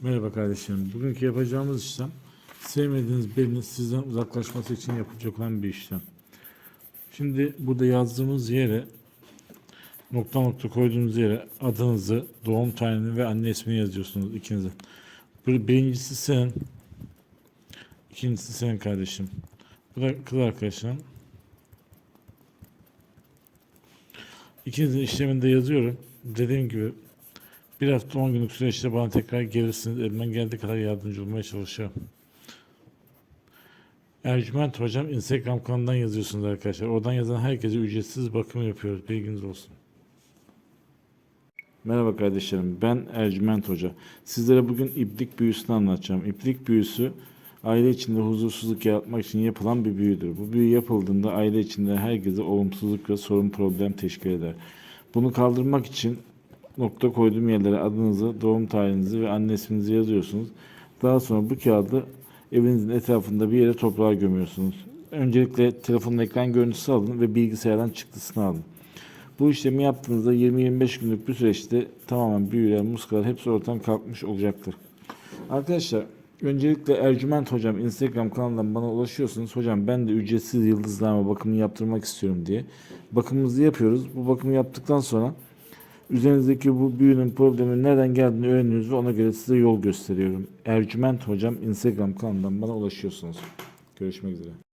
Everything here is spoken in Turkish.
Merhaba kardeşlerim. Bugünkü yapacağımız işlem sevmediğiniz birinin sizden uzaklaşması için yapılacak olan bir işlem. Şimdi burada yazdığımız yere nokta nokta koyduğunuz yere adınızı, doğum tarihini ve anne ismini yazıyorsunuz ikinize. Bir- Birincisi senin, ikincisi senin kardeşim. Bu da kız arkadaşın. İkinizin işlemini de yazıyorum. Dediğim gibi bir hafta 10 günlük süreçte bana tekrar gelirsiniz. Elimden geldiği kadar yardımcı olmaya çalışacağım. Ercüment Hocam Instagram kanalından yazıyorsunuz arkadaşlar. Oradan yazan herkese ücretsiz bakım yapıyoruz. Bilginiz olsun. Merhaba kardeşlerim. Ben Ercüment Hoca. Sizlere bugün iplik büyüsünü anlatacağım. İplik büyüsü aile içinde huzursuzluk yaratmak için yapılan bir büyüdür. Bu büyü yapıldığında aile içinde herkese olumsuzluk ve sorun problem teşkil eder. Bunu kaldırmak için nokta koyduğum yerlere adınızı, doğum tarihinizi ve anne isminizi yazıyorsunuz. Daha sonra bu kağıdı evinizin etrafında bir yere toprağa gömüyorsunuz. Öncelikle telefonun ekran görüntüsü alın ve bilgisayardan çıktısını alın. Bu işlemi yaptığınızda 20-25 günlük bir süreçte tamamen büyüler, muskalar hepsi ortadan kalkmış olacaktır. Arkadaşlar öncelikle Ercüment Hocam Instagram kanalından bana ulaşıyorsunuz. Hocam ben de ücretsiz yıldızlama bakımını yaptırmak istiyorum diye. Bakımımızı yapıyoruz. Bu bakımı yaptıktan sonra üzerinizdeki bu büyünün problemin nereden geldiğini öğreniyoruz ve ona göre size yol gösteriyorum. Ercüment Hocam Instagram kanalından bana ulaşıyorsunuz. Görüşmek üzere.